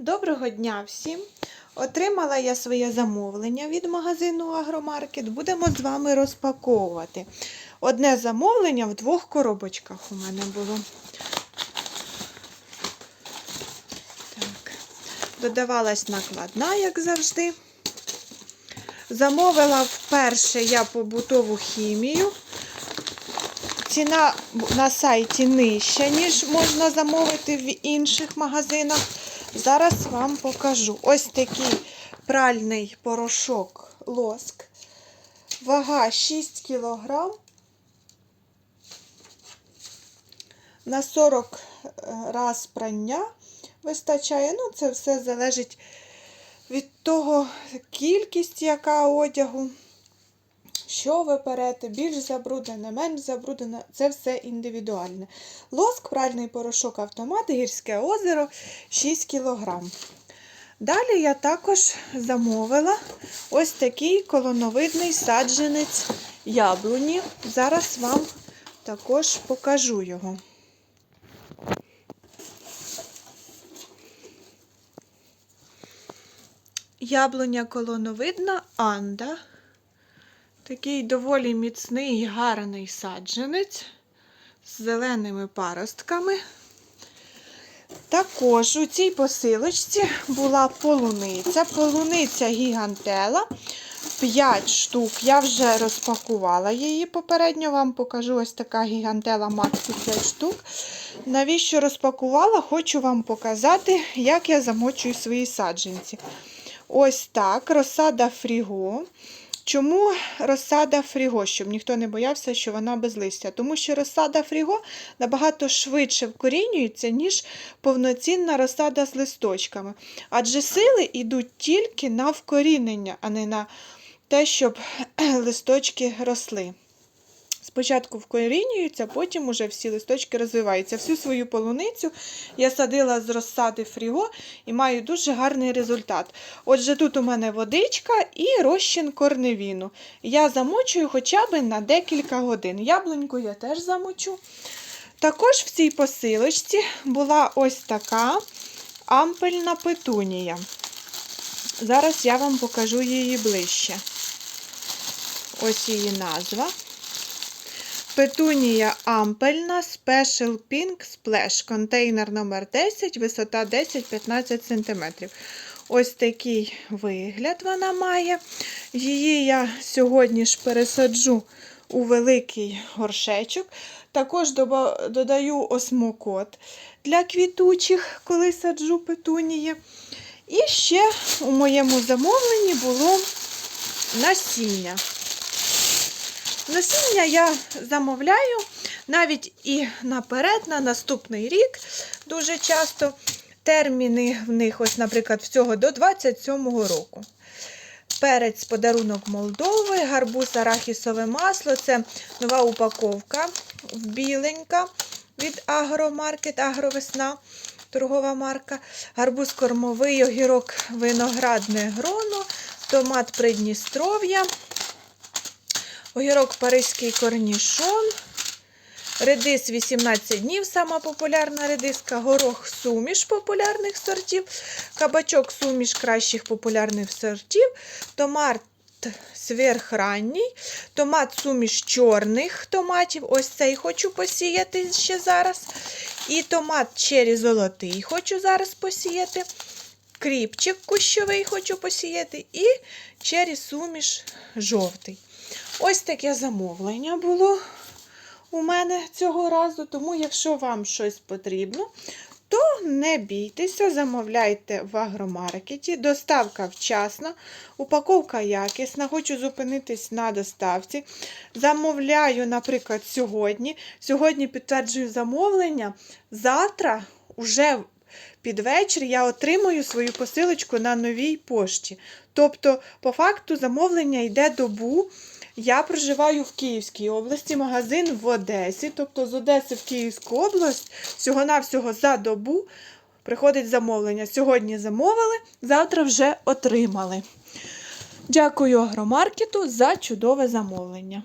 Доброго дня всім! Отримала я своє замовлення від магазину Агромаркет. Будемо з вами розпаковувати. Одне замовлення в двох коробочках у мене було. Так. Додавалась накладна, як завжди. Замовила вперше я побутову хімію. Ціна на сайті нижча, ніж можна замовити в інших магазинах. Зараз вам покажу. Ось такий пральний порошок лоск. Вага 6 кг. На 40 раз прання вистачає. Ну, це все залежить від того, кількість, яка одягу. Що ви перете, більш забруднене, менш забруднене, це все індивідуальне. Лоск, пральний порошок автомат, гірське озеро 6 кг. Далі я також замовила ось такий колоновидний саджанець яблуні. Зараз вам також покажу його. Яблуня колоновидна анда. Такий доволі міцний гарний саджанець з зеленими паростками. Також у цій посилочці була полуниця. Полуниця гігантела. 5 штук. Я вже розпакувала її. Попередньо вам покажу ось така гігантела Максі 5 штук. Навіщо розпакувала? Хочу вам показати, як я замочую свої саджанці. Ось так, розсада фріго. Чому розсада фріго, щоб ніхто не боявся, що вона без листя? Тому що розсада фріго набагато швидше вкорінюється, ніж повноцінна розсада з листочками. Адже сили йдуть тільки на вкорінення, а не на те, щоб листочки росли. Спочатку вкорінюються, потім уже всі листочки розвиваються. Всю свою полуницю я садила з розсади фріго і маю дуже гарний результат. Отже, тут у мене водичка і розчин корневіну. Я замочую хоча б на декілька годин. Яблуньку я теж замочу. Також в цій посилочці була ось така ампельна петунія. Зараз я вам покажу її ближче. Ось її назва. Петунія ампельна Special Pink Splash. Контейнер номер 10 висота 10-15 см. Ось такий вигляд вона має. Її я сьогодні ж пересаджу у великий горшечок. Також додаю осмокот для квітучих, коли саджу петунії. І ще у моєму замовленні було насіння. Насіння я замовляю навіть і наперед, на наступний рік. Дуже часто терміни в них, ось, наприклад, всього до 27-го року. Перець подарунок Молдови, гарбуз арахісове масло це нова упаковка біленька від Агромаркет, Агровесна, торгова марка. Гарбуз кормовий, огірок виноградне гроно, томат Придністров'я. Огірок Паризький корнішон. Редис 18 днів, сама популярна редиска, горох суміш популярних сортів, кабачок суміш кращих популярних сортів, томат сверхранній, томат суміш чорних томатів. Ось цей хочу посіяти ще зараз. І томат чері золотий хочу зараз посіяти. Кріпчик кущовий хочу посіяти, і чері суміш жовтий. Ось таке замовлення було у мене цього разу, тому, якщо вам щось потрібно, то не бійтеся, замовляйте в агромаркеті. Доставка вчасна, упаковка якісна. Хочу зупинитись на доставці. Замовляю, наприклад, сьогодні. Сьогодні підтверджую замовлення. Завтра, уже під вечір, я отримую свою посилочку на новій пошті. Тобто, по факту, замовлення йде добу. Я проживаю в Київській області, магазин в Одесі, тобто з Одеси в Київську область, всього-навсього за добу приходить замовлення. Сьогодні замовили, завтра вже отримали. Дякую агромаркету за чудове замовлення.